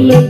look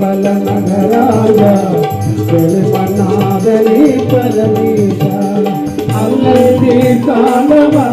బల నగరాయ తెలుపనాదని పరమేశ అల్లరి కాలవా